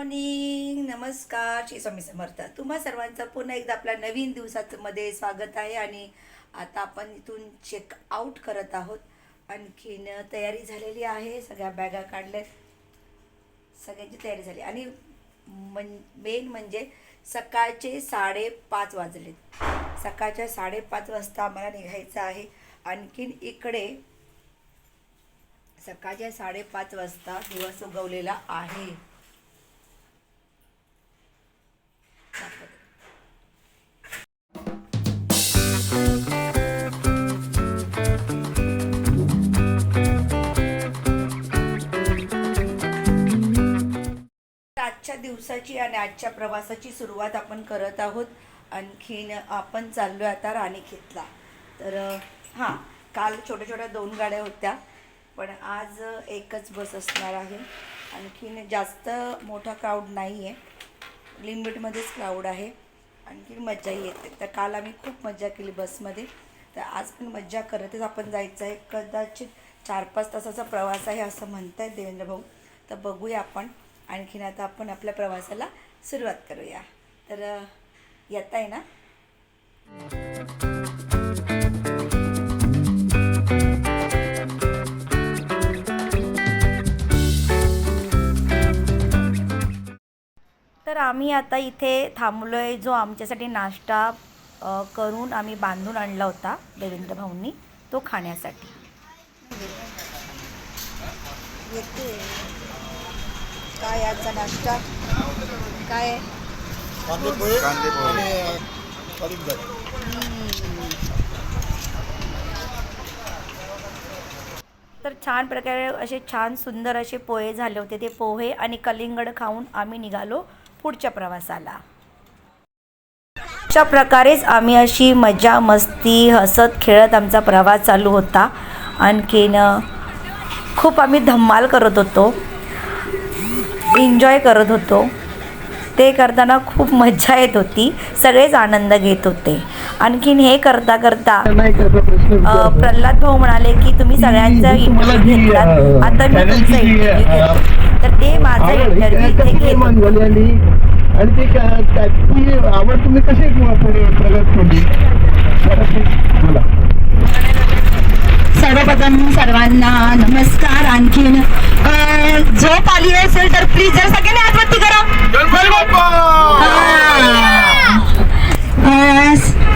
Morning नमस्कार. श्री स्वामी समर्थ. तुम्हा सर्वांचं पुन्हा एकदा आपल्या नवीन दिवसामध्ये स्वागत आहे आणि आता आपण इथून चेक आउट करत आहोत. आणखीन तयारी झालेली आहे. सगळ्या बॅगा काढल्यात सगळ्यांची तयारी झाली. आणि मन मेन म्हणजे सकाळचे साडेपाच वाजलेत. सकाळच्या साडेपाच वाजता आम्हाला निघायचं आहे. आणखीन इकडे सकाळच्या साडेपाच वाजता दिवस उगवलेला आहे. दाखवते. आजच्या दिवसाची आणि आजच्या प्रवासाची सुरुवात आपण करत आहोत. आणखीन आपण चाललो आहे आता राणीखेतला. तर हां काल छोट्या छोट्या दोन गाड्या होत्या पण आज एकच बस असणार आहे. आणखीन जास्त मोठा क्राऊड नाही आहे लिमिटमध्येच क्राऊड आहे. आणखी मज्जाही येते. तर काल आम्ही खूप मज्जा केली बसमध्ये तर आज पण मज्जा करतच आपण जायचं आहे कदाचित चार पाच तासाचा प्रवास आहे असं म्हणत आहेत देवेंद्र भाऊ. तर बघूया आपण. आणखीन आता आपण आपल्या प्रवासाला सुरुवात करूया. तर येत आहे ना? तर आम्ही आता इथे थांबलो आहे जो आमच्यासाठी नाश्ता करून आम्ही बांधून आणला होता देवेंद्र भाऊंनी तो खाण्यासाठी. काय आजचा नाश्ता? काय? तर छान प्रकारे असे छान सुंदर असे पोहे झाले होते. ते पोहे आणि कलिंगड खाऊन आम्ही निघालो. पुढच्या प्रवासाला. अशा प्रकारेच आम्ही अशी मजा मस्ती हसत खेळत आमचा प्रवास चालू होता. आणखीन खूप आम्ही धम्माल करत होतो. एन्जॉय करत होतो. ते करताना खूप मजा येत होती. सगळेच आनंद घेत होते. आणखीन हे करता करता प्रल्हाद भाऊ म्हणाले की तुम्ही सगळ्यांचा इंटरव्ह्यू घेतलात. आता मी तुमचा इंटरव्ह्यू घेतो तर ते माझा इंटरव्ह्यू इथे घेत आणि ती त्याची आवड तुम्ही कशी पुढे प्रगत केली? बोला. सर्वप्रथम सर्वांना नमस्कार आणखीन. झोप आली असेल तर प्लीज जर सगळ्यांनी आत्महत्या करा.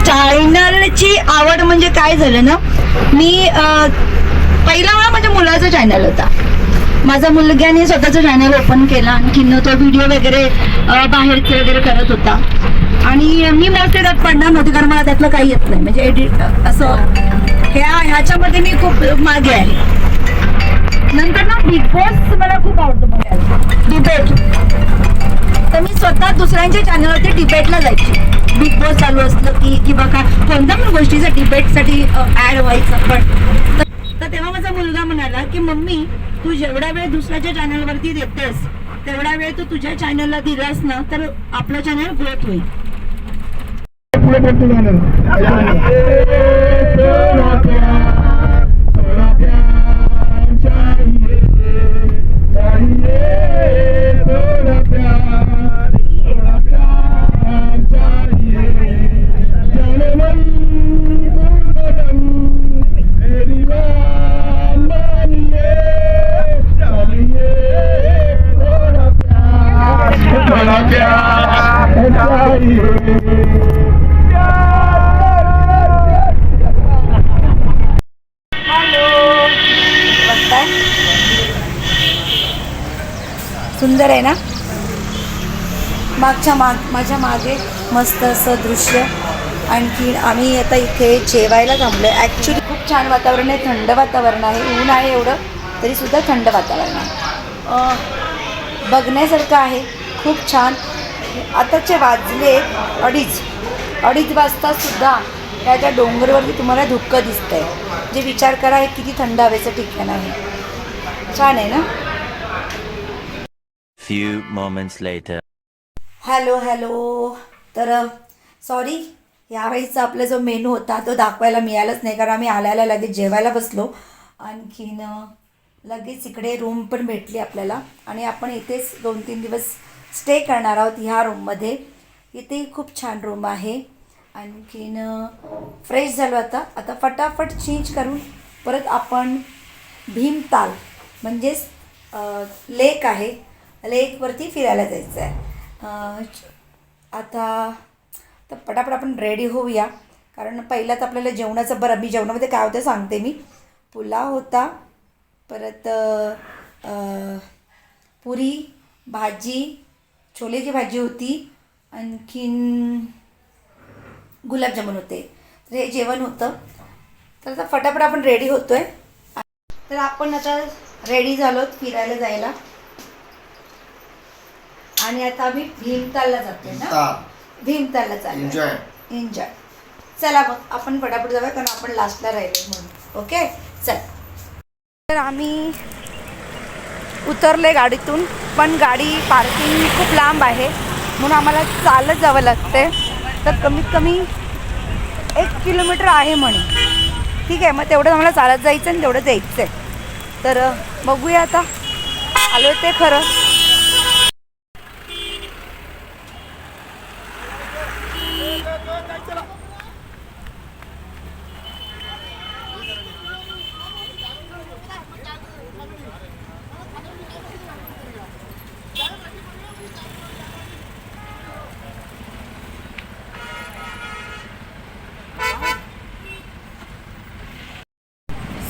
चॅनलची आवड म्हणजे काय झालं ना मी पहिला वेळा माझ्या मुलाचा चॅनल होता. माझा मुलग्याने स्वतःचा चॅनल ओपन केला. आणखीन तो व्हिडिओ वगैरे बाहेरचे वगैरे करत होता. आणि मी मोस्टली त्यात पडणार नव्हते कारण मला त्यातलं काही येत नाही. म्हणजे एडिट असं ह्या ह्याच्यामध्ये मी खूप मागे आहे. नंतर ना बिग बॉस मला खूप आवडतं बघायला. डिबेट तर मी स्वतः दुसऱ्यांच्या चॅनलवरती डिबेटला जायची. बिग बॉस चालू असलं की किंवा काय कोणत्या पण गोष्टीचं डिबेटसाठी ॲड व्हायचं. पण तर- तर तेव्हा माझा मुलगा म्हणाला की मम्मी तू जेवढा वेळ दुसऱ्याच्या चॅनलवरती देतेस तेवढा वेळ तू तुझ्या चॅनलला दिलास ना तर आपलं चॅनल ग्रोथ होईल पुढे मागच्या माग माझ्या मागे मस्त असं दृश्य. आणखी आम्ही आता इथे जेवायला थांबलो आहे ॲक्च्युली खूप छान वातावरण आहे. थंड वातावरण आहे. ऊन आहे एवढं तरीसुद्धा थंड वातावरण आहे. बघण्यासारखं आहे. खूप छान. आताचे वाजले अडीच. अडीच वाजतासुद्धा त्या त्या डोंगरवरती तुम्हाला धुकं दिसतं आहे जे विचार करा हे किती थंड हवेचं ठिकाण आहे. छान आहे ना? Few moments later. Hello hello. तर सॉरी यावेळीचा आपला जो मेनू होता तो दाखवायला मिळालाच नाही कारण आम्ही आल्याला लगेच जेवायला बसलो. आणखीन लगेच इकडे रूम पण भेटली आपल्याला आणि आपण इथेच दोन तीन दिवस स्टे करणार आहोत ह्या रूममध्ये इथेही खूप छान रूम आहे. आणखीन फ्रेश झालो आता. आता फटाफट चेंज करून परत आपण भीमताल म्हणजेच लेक आहे. लेकवरती फिरायला जायचं आहे आता तर पटापट आपण रेडी होऊया. कारण पहिल्यात आपल्याला जेवणाचं बरं मी जेवणामध्ये काय होतं सांगते मी. पुलाव होता परत पुरी भाजी छोलेची भाजी होती आणखीन गुलाबजामुन होते. तर हे जेवण होतं. तर आता फटाफट आपण रेडी होतो आहे तर आपण आता रेडी झालो फिरायला जायला. आणि आता आम्ही भीमतालला जातोय ना? भीमतालला चालू एन्जॉय एन्जॉय चला मग आपण फटाफट जाऊया कारण आपण लास्टला राहिलो म्हणून. ओके चल. तर आम्ही उतरले गाडीतून पण गाडी पार्किंग खूप लांब आहे. म्हणून आम्हाला चालत जावं लागते तर कमीत कमी एक किलोमीटर आहे म्हणे ठीक आहे मग तेवढं आम्हाला चालत जायचं आणि तेवढं जायचं आहे तर बघूया आता. आलो ते खरं.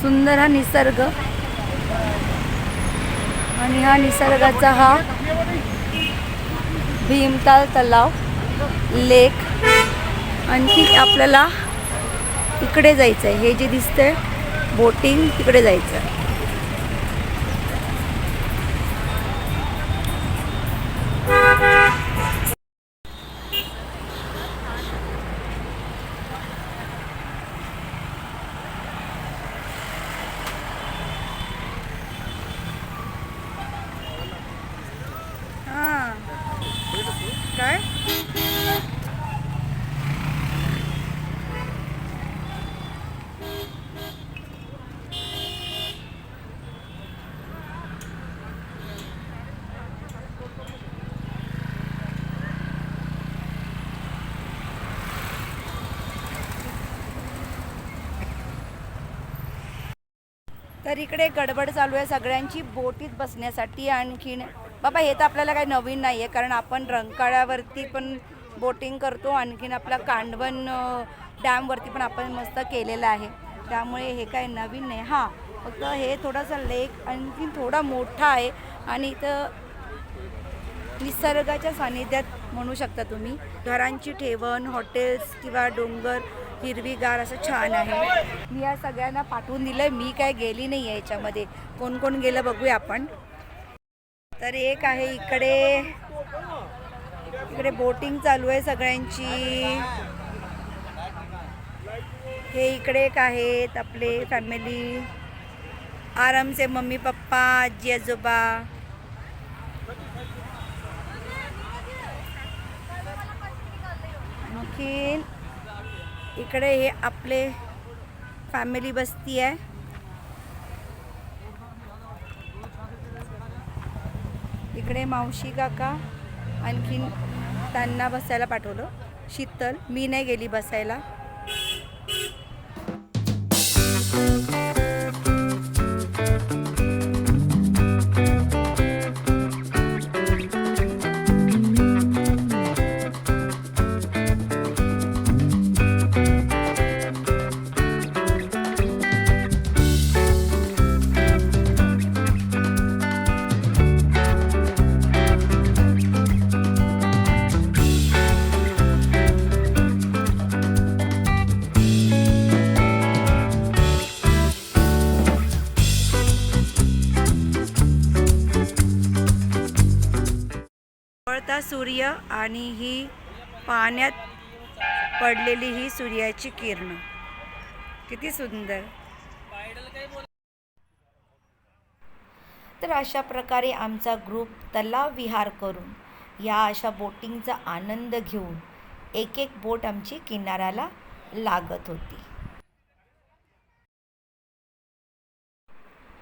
सुंदर हा निसर्ग. आणि हा निसर्गाचा हा भीमताल तलाव लेक. आणखी आपल्याला इकडे जायचं आहे हे जे दिसतंय बोटिंग तिकडे जायचं आहे हां काय तर इकडे गडबड चालू आहे सगळ्यांची बोटीत बसण्यासाठी आणखीन. बाबा हे तर आपल्याला काही नवीन नाही आहे कारण आपण रंकाळ्यावरती पण बोटिंग करतो आणखीन आपला कांडवण डॅमवरती पण आपण मस्त केलेलं आहे. त्यामुळे हे काही नवीन नाही. हां फक्त हे थोडासा लेक आणखीन थोडा मोठा आहे आणि इथं निसर्गाच्या सानिध्यात म्हणू शकता तुम्ही. घरांची ठेवण हॉटेल्स किंवा डोंगर हिरवीगार असं छान आहे. मी या सगळ्यांना पाठवून दिलं मी काय गेली नाही आहे याच्यामध्ये. कोण कोण गेलं बघूया आपण. तर एक आहे इकडे. इकडे बोटिंग चालू आहे सगळ्यांची. हे इकडे एक आहेत आपले फॅमिली आरामचे मम्मी पप्पा आजी आजोबा. आणखीन इकडे हे आपले फॅमिली बसती आहे. इकडे मावशी काका आणखीन त्यांना बसायला पाठवलं. शीतल मी नाही गेली बसायला. आणि ही पाण्यात पडलेली ही सूर्याची किरण. किती सुंदर. तर अशा प्रकारे आमचा ग्रुप तलाव विहार करून या अशा बोटिंगचा आनंद घेऊन एक एक बोट आमची किनाऱ्याला लागत होती.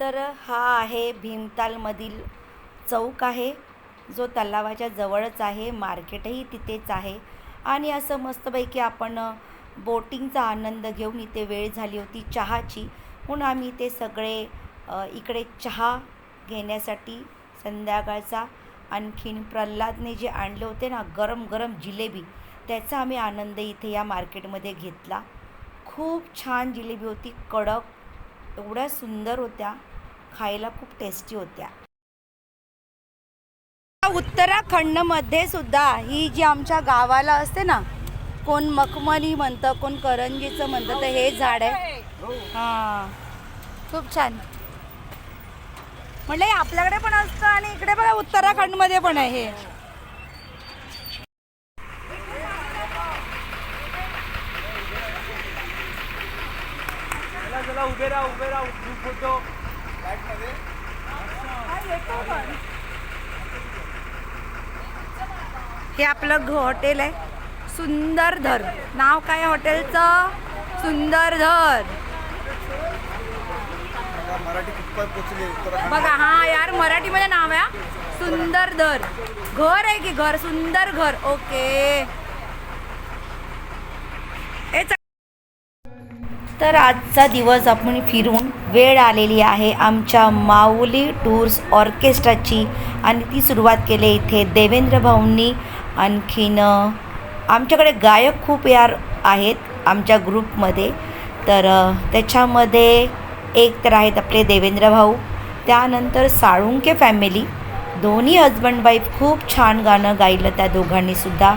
तर हा आहे भीमतालमधील चौक आहे. जो तलावाच्या जवळच आहे मार्केटही तिथेच आहे. आणि असं मस्तपैकी आपण बोटिंगचा आनंद घेऊन इथे वेळ झाली होती चहाची. म्हणून आम्ही ते सगळे इकडे चहा घेण्यासाठी संध्याकाळचा आणखीन प्रल्हादने जे आणले होते ना गरम गरम जिलेबी त्याचा आम्ही आनंद इथे या मार्केटमध्ये घेतला. खूप छान जिलेबी होती कडक एवढ्या सुंदर होत्या खायला खूप टेस्टी होत्या. उत्तराखंडमध्ये सुद्धा ही जी आमच्या गावाला असते ना कोण मखमली म्हणतं कोण करंजीचं म्हणतं तर हे झाड आहे. हां. खूप छान. म्हटलं आपल्याकडे पण असतं आणि इकडे बघा उत्तराखंडमध्ये पण आहे हे. हे आपलं हॉटेल आहे. सुंदर धर नाव काय हॉटेलचं? सुंदर धर बघा हा यार मराठीमध्ये नाव आहे हा. सुंदर धर घर आहे की घर? सुंदर घर. ओके. तर आजचा दिवस आपण फिरून वेळ आलेली आहे आमच्या माऊली टूर्स ऑर्केस्ट्राची आणि ती सुरुवात केली इथे देवेंद्र भाऊंनी. आणखीन आमच्याकडे गायक खूप यार आहेत आमच्या ग्रुपमध्ये. तर त्याच्यामध्ये एक तर आहेत आपले देवेंद्र भाऊ त्यानंतर साळुंके फॅमिली दोन्ही हजबंड वाईफ खूप छान गाणं गायलं त्या दोघांनीसुद्धा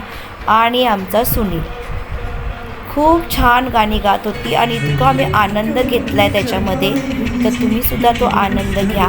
आणि आमचा सुनील. खूप छान गाणी गात होती आणि इतका आम्ही आनंद घेतला आहे त्याच्यामध्ये. तर तुम्हीसुद्धा तो आनंद घ्या.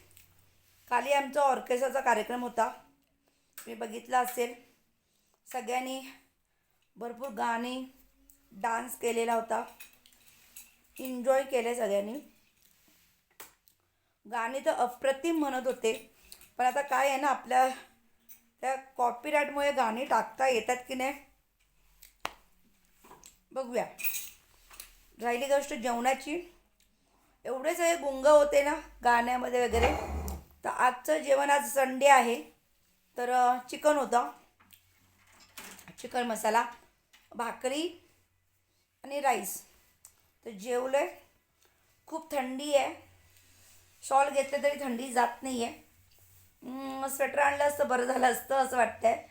काली आमचा ऑर्केस्ट्राचा कार्यक्रम होता. मी बघितला असेल सगळ्यांनी भरपूर गाणी डान्स केलेला होता. एन्जॉय केले सगळ्यांनी. गाणी तर अप्रतिम म्हणत होते पण आता काय आहे ना आपल्या त्या कॉपीराईटमुळे गाणी टाकता येतात की नाही बघूया. राहिली गोष्ट जेवणाची. एवढे सगळे गुंग होते ना गाण्यामध्ये वगैरे. तर आजचं जेवण आज संडे आहे. तर चिकन होतं. चिकन मसाला भाकरी आणि राईस. तर जेवलं आहे खूप थंडी आहे. शॉल घेतले तरी थंडी जात नाही आहे स्वेटर आणलं असतं बरं झालं असतं असं वाटतं आहे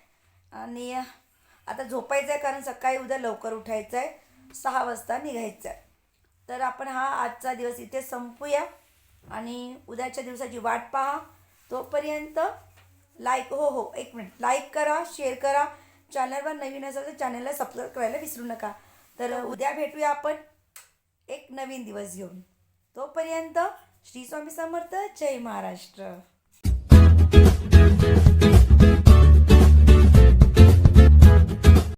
आणि आता झोपायचं आहे कारण सकाळी उद्या लवकर उठायचं आहे सहा वाजता निघायचं आहे तर आपण हा आजचा दिवस इथे संपूया. आणि उद्याच्या दिवसाची वाट पहा. तोपर्यंत लाईक हो हो एक मिनिट लाईक करा शेअर करा. चॅनलवर नवीन असेल तर चॅनलला सबस्क्राईब करायला विसरू नका. तर उद्या भेटूया आपण एक नवीन दिवस घेऊन. तोपर्यंत श्री स्वामी समर्थ. जय महाराष्ट्र.